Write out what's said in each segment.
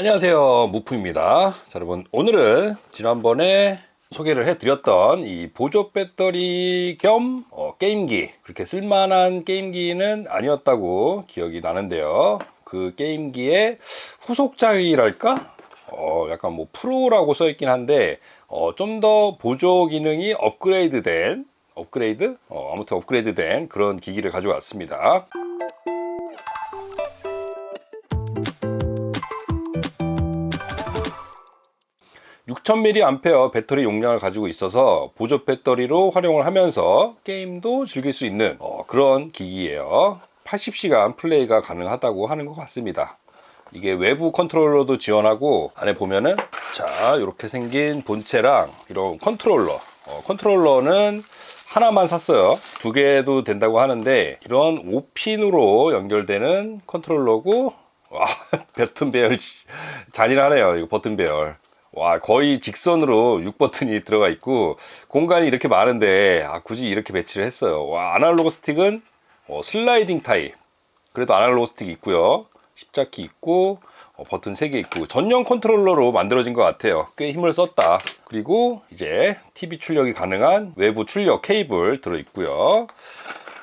안녕하세요. 무프입니다. 자, 여러분 오늘은 지난번에 소개를 해드렸던 이 보조 배터리 겸 어, 게임기 그렇게 쓸만한 게임기는 아니었다고 기억이 나는데요. 그 게임기의 후속작이랄까? 어, 약간 뭐 프로라고 써 있긴 한데 어, 좀 더 보조 기능이 업그레이드 된 업그레이드? 어, 아무튼 업그레이드 된 그런 기기를 가져왔습니다 6000mAh 배터리 용량을 가지고 있어서 보조 배터리로 활용을 하면서 게임도 즐길 수 있는 어, 그런 기기예요. 80시간 플레이가 가능하다고 하는 것 같습니다. 이게 외부 컨트롤러도 지원하고 안에 보면은 자 이렇게 생긴 본체랑 이런 컨트롤러 어, 컨트롤러는 하나만 샀어요 두 개도 된다고 하는데 이런 5핀으로 연결되는 컨트롤러고 와 버튼 배열 잔인하네요 이거 버튼 배열 와 거의 직선으로 6버튼이 들어가 있고 공간이 이렇게 많은데 아, 굳이 이렇게 배치를 했어요. 와 아날로그 스틱은 어, 슬라이딩 타입. 그래도 아날로그 스틱 있고요. 십자키 있고 어, 버튼 3개 있고 전용 컨트롤러로 만들어진 것 같아요. 꽤 힘을 썼다. 그리고 이제 TV 출력이 가능한 외부 출력 케이블 들어 있고요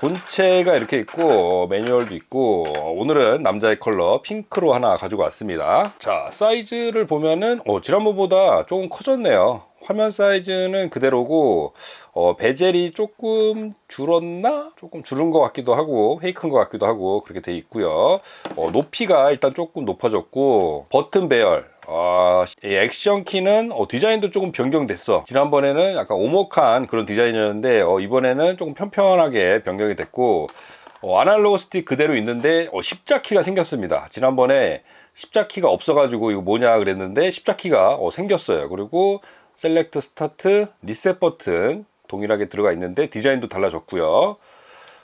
본체가 이렇게 있고 매뉴얼도 있고 오늘은 남자의 컬러 핑크로 하나 가지고 왔습니다. 자 사이즈를 보면은 어, 지난번보다 조금 커졌네요 화면 사이즈는 그대로고 어, 베젤이 조금 줄었나? 조금 줄은 것 같기도 하고 헤이큰 것 같기도 하고 그렇게 돼 있고요 어, 높이가 일단 조금 높아졌고 버튼 배열 아, 이 액션 키는 어, 디자인도 조금 변경됐어. 지난번에는 약간 오목한 그런 디자인이었는데 어, 이번에는 조금 편편하게 변경이 됐고 어, 아날로그 스틱 그대로 있는데 어, 십자키가 생겼습니다. 지난번에 십자키가 없어가지고 이거 뭐냐 그랬는데 십자키가 어, 생겼어요. 그리고 셀렉트 스타트 리셋 버튼 동일하게 들어가 있는데 디자인도 달라졌고요.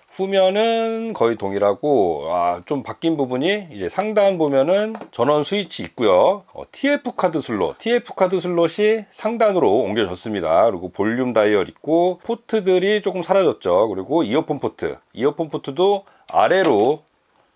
후면은 거의 동일하고 아, 좀 바뀐 부분이 이제 상단 보면은 전원 스위치 있고요. 어, TF 카드 슬롯, TF 카드 슬롯이 상단으로 옮겨졌습니다. 그리고 볼륨 다이얼 있고 포트들이 조금 사라졌죠. 그리고 이어폰 포트, 이어폰 포트도 아래로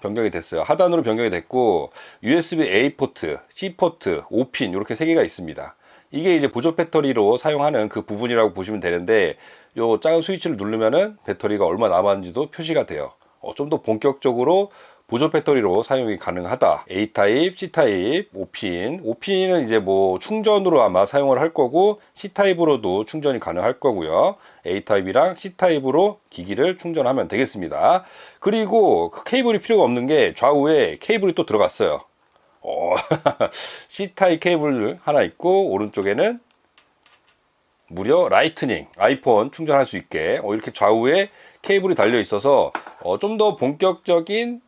변경이 됐어요. 하단으로 변경이 됐고 USB A 포트, C 포트, 5핀 이렇게 세 개가 있습니다. 이게 이제 보조 배터리로 사용하는 그 부분이라고 보시면 되는데 요 작은 스위치를 누르면은 배터리가 얼마 남았는지도 표시가 돼요. 어, 좀 더 본격적으로 보조 배터리로 사용이 가능하다. A 타입, C 타입, 5핀. 5핀은 이제 뭐 충전으로 아마 사용을 할 거고 C 타입으로도 충전이 가능할 거고요. A 타입이랑 C 타입으로 기기를 충전하면 되겠습니다. 그리고 그 케이블이 필요가 없는 게 좌우에 케이블이 또 들어갔어요. 어, C 타입 케이블 하나 있고 오른쪽에는 무려 라이트닝 아이폰 충전할 수 있게 어, 이렇게 좌우에 케이블이 달려 있어서 어, 좀 더 본격적인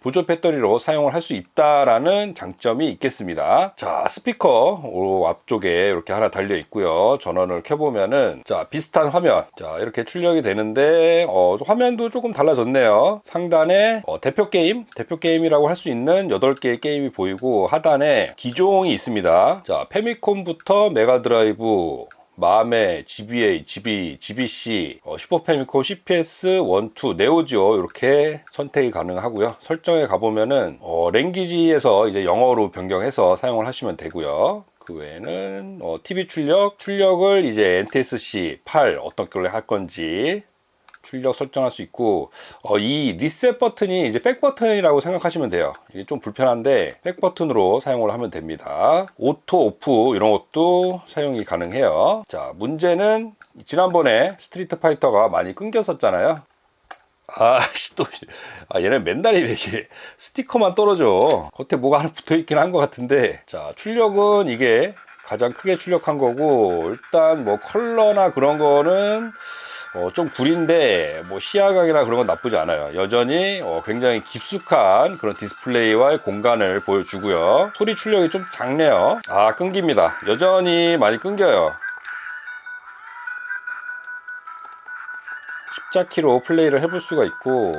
보조 배터리로 사용을 할 수 있다라는 장점이 있겠습니다. 자, 스피커 앞쪽에 이렇게 하나 달려 있고요. 전원을 켜보면은 자 비슷한 화면, 자 이렇게 출력이 되는데 어, 화면도 조금 달라졌네요. 상단에 어, 대표 게임, 대표 게임이라고 할 수 있는 8개의 게임이 보이고 하단에 기종이 있습니다. 자, 페미콤부터 메가드라이브 마음의 GBA, GB, GBC, 어, 슈퍼패미콤, CPS, 1, 2, 네오지오 이렇게 선택이 가능하고요. 설정에 가보면은 어, 랭귀지에서 이제 영어로 변경해서 사용을 하시면 되고요. 그 외에는 어, TV 출력, 출력을 이제 NTSC 8 어떤 걸로 할 건지 출력 설정할 수 있고 어, 이 리셋 버튼이 이제 백 버튼이라고 생각하시면 돼요. 이게 좀 불편한데 백 버튼으로 사용을 하면 됩니다. 오토 오프 이런 것도 사용이 가능해요. 자 문제는 지난번에 스트리트 파이터가 많이 끊겼었잖아요. 아씨 또 아, 얘는 맨날 이렇게 스티커만 떨어져. 겉에 뭐가 하나 붙어 있긴 한 것 같은데. 자 출력은 이게 가장 크게 출력한 거고 일단 뭐 컬러나 그런 거는 어, 좀 구린데 뭐 시야각이나 그런 건 나쁘지 않아요. 여전히 어, 굉장히 깊숙한 그런 디스플레이와의 공간을 보여주고요. 소리 출력이 좀 작네요. 아 끊깁니다. 여전히 많이 끊겨요. 십자키로 플레이를 해볼 수가 있고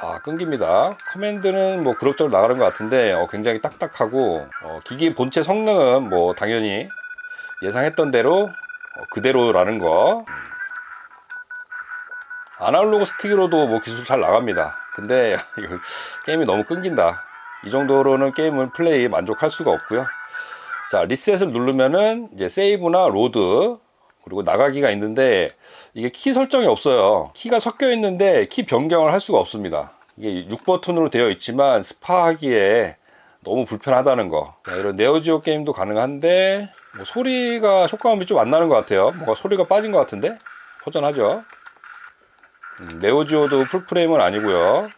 아 끊깁니다 커맨드는 뭐 그럭저럭 나가는 것 같은데 어, 굉장히 딱딱하고 어, 기기 본체 성능은 뭐 당연히 예상했던 대로 어, 그대로라는 거 아날로그 스틱으로도 뭐 기술 잘 나갑니다 근데 이거 게임이 너무 끊긴다 이 정도로는 게임을 플레이 만족할 수가 없고요. 자, 리셋을 누르면은 이제 세이브나 로드 그리고 나가기가 있는데 이게 키 설정이 없어요. 키가 섞여 있는데 키 변경을 할 수가 없습니다. 이게 6버튼으로 되어 있지만 스파하기에 너무 불편하다는 거. 자, 이런 네오지오 게임도 가능한데 뭐 소리가 효과음이 좀 안 나는 것 같아요. 뭔가 소리가 빠진 것 같은데 허전하죠. 음, 네오지오도 풀프레임은 아니고요.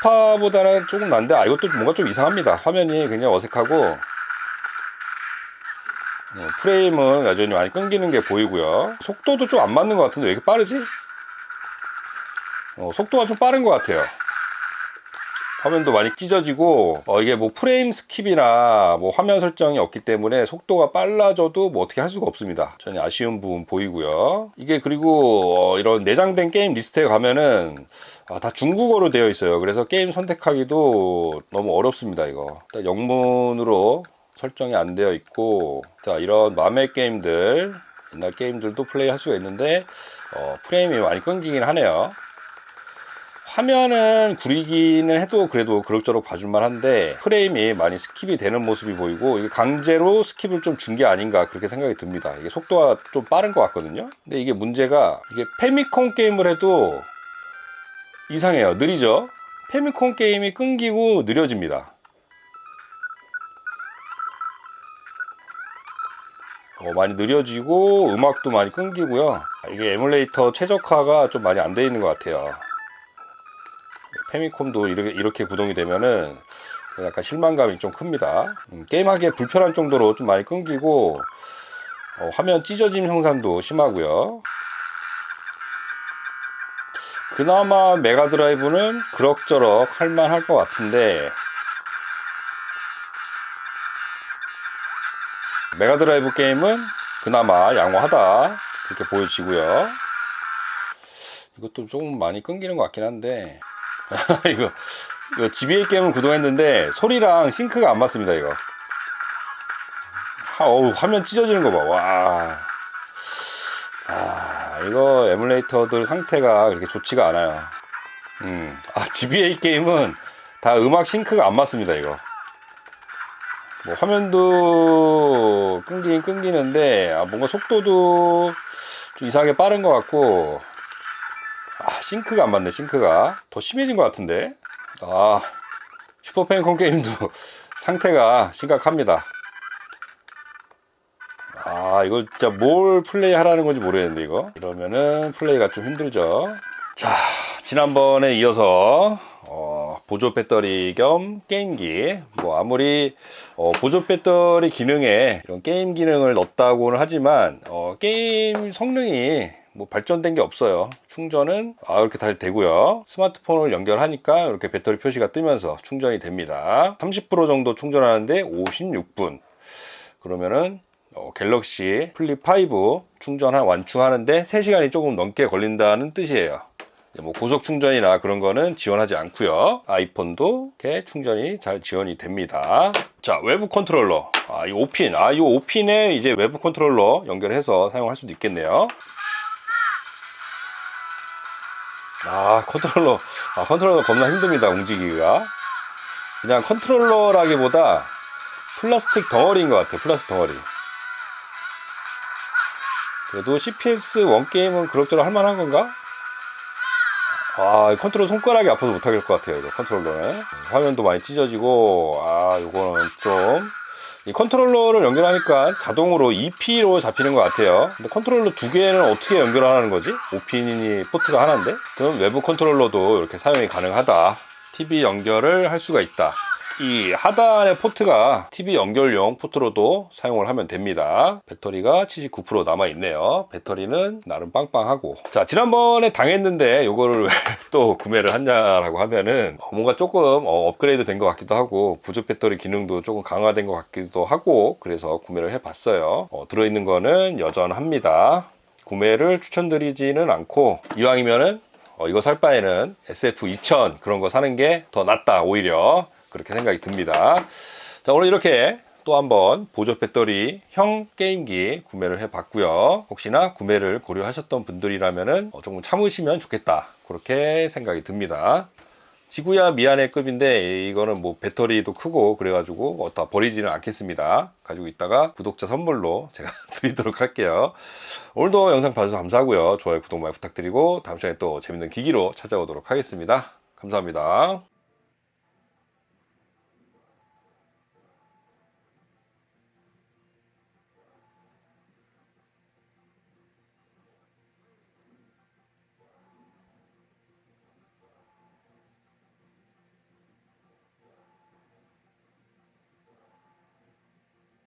스파보다는 조금 난데 아 이것도 뭔가 좀 이상합니다. 화면이 굉장히 어색하고 어, 프레임은 여전히 많이 끊기는 게 보이고요. 속도도 좀 안 맞는 것 같은데 왜 이렇게 빠르지? 어, 속도가 좀 빠른 것 같아요. 화면도 많이 찢어지고 어, 이게 뭐 프레임 스킵이나 뭐 화면 설정이 없기 때문에 속도가 빨라져도 뭐 어떻게 할 수가 없습니다. 전혀 아쉬운 부분 보이고요. 이게 그리고 어, 이런 내장된 게임 리스트에 가면은 아, 다 중국어로 되어 있어요. 그래서 게임 선택하기도 너무 어렵습니다. 이거 영문으로 설정이 안 되어 있고 자 이런 맘의 게임들 옛날 게임들도 플레이 할 수가 있는데 어, 프레임이 많이 끊기긴 하네요. 화면은 구리기는 해도 그래도 그럭저럭 봐줄만 한데 프레임이 많이 스킵이 되는 모습이 보이고 이게 강제로 스킵을 좀 준 게 아닌가 그렇게 생각이 듭니다. 이게 속도가 좀 빠른 것 같거든요. 근데 이게 문제가 이게 페미콘 게임을 해도 이상해요. 느리죠? 페미콘 게임이 끊기고 느려집니다. 어, 많이 느려지고 음악도 많이 끊기고요. 이게 에뮬레이터 최적화가 좀 많이 안 돼 있는 것 같아요. 페미콤도 이렇게, 이렇게 구동이 되면은 약간 실망감이 좀 큽니다. 음, 게임하기에 불편할 정도로 좀 많이 끊기고 어, 화면 찢어짐 형상도 심하고요. 그나마 메가드라이브는 그럭저럭 할만할 것 같은데 메가드라이브 게임은 그나마 양호하다 그렇게 보여지고요. 이것도 조금 많이 끊기는 것 같긴 한데 이거, 이거 GBA 게임을 구동했는데 소리랑 싱크가 안 맞습니다 이거 하, 어우, 화면 찢어지는 거 봐. 와. 아, 이거 에뮬레이터들 상태가 그렇게 좋지가 않아요. 음. 아, GBA 게임은 다 음악 싱크가 안 맞습니다, 이거. 뭐, 화면도 끊기긴 끊기는데, 아, 뭔가 속도도 좀 이상하게 빠른 것 같고, 아, 싱크가 안 맞네, 싱크가. 더 심해진 것 같은데. 아, 슈퍼팬콘 게임도 상태가 심각합니다. 아, 이거 진짜 뭘 플레이 하라는 건지 모르겠는데, 이거. 이러면은 플레이가 좀 힘들죠. 자, 지난번에 이어서, 어, 보조 배터리 겸 게임기. 뭐, 아무리, 어, 보조 배터리 기능에 이런 게임 기능을 넣었다고는 하지만, 어, 게임 성능이 뭐 발전된 게 없어요. 충전은 아, 이렇게 잘 되고요. 스마트폰을 연결하니까 이렇게 배터리 표시가 뜨면서 충전이 됩니다. 30% 정도 충전하는데 56분. 그러면은 어, 갤럭시 플립 5 충전한 완충하는데 3시간이 조금 넘게 걸린다는 뜻이에요. 뭐 고속 충전이나 그런 거는 지원하지 않고요. 아이폰도 이렇게 충전이 잘 지원이 됩니다. 자, 외부 컨트롤러. 아, 이 5핀. 아, 이 5핀에 이제 외부 컨트롤러 연결해서 사용할 수도 있겠네요. 아, 컨트롤러. 아, 컨트롤러 겁나 힘듭니다. 움직이기가. 그냥 컨트롤러라기보다 플라스틱 덩어리인 것 같아요. 플라스틱 덩어리. 그래도 CPS 원 게임은 그럭저럭 할만한 건가? 아, 이 컨트롤 손가락이 아파서 못하겠을 것 같아요. 이거 컨트롤러는. 화면도 많이 찢어지고, 아, 요거는 좀. 이 컨트롤러를 연결하니까 자동으로 2P로 잡히는 것 같아요. 근데 컨트롤러 두 개는 어떻게 연결하는 거지? 5핀이 포트가 하나인데? 그럼 외부 컨트롤러도 이렇게 사용이 가능하다. TV 연결을 할 수가 있다. 이 하단의 포트가 TV 연결용 포트로도 사용을 하면 됩니다. 배터리가 79% 남아 있네요. 배터리는 나름 빵빵하고. 자, 지난번에 당했는데 이거를 왜 또 구매를 하냐라고 하면은 어, 뭔가 조금 어, 업그레이드 된 것 같기도 하고 부족 배터리 기능도 조금 강화된 것 같기도 하고 그래서 구매를 해봤어요. 어, 들어있는 거는 여전합니다. 구매를 추천드리지는 않고 이왕이면은 어, 이거 살 바에는 SF2000 그런 거 사는 게 더 낫다 오히려 그렇게 생각이 듭니다. 자 오늘 이렇게 또 한번 보조 배터리 형 게임기 구매를 해봤고요. 혹시나 구매를 고려하셨던 분들이라면은 어, 조금 참으시면 좋겠다 그렇게 생각이 듭니다. 지구야 미안해 급인데 이거는 뭐 배터리도 크고 그래가지고 뭐다 버리지는 않겠습니다. 가지고 있다가 구독자 선물로 제가 드리도록 할게요. 오늘도 영상 봐주셔서 감사하고요. 좋아요, 구독 많이 부탁드리고 다음 시간에 또 재밌는 기기로 찾아오도록 하겠습니다. 감사합니다.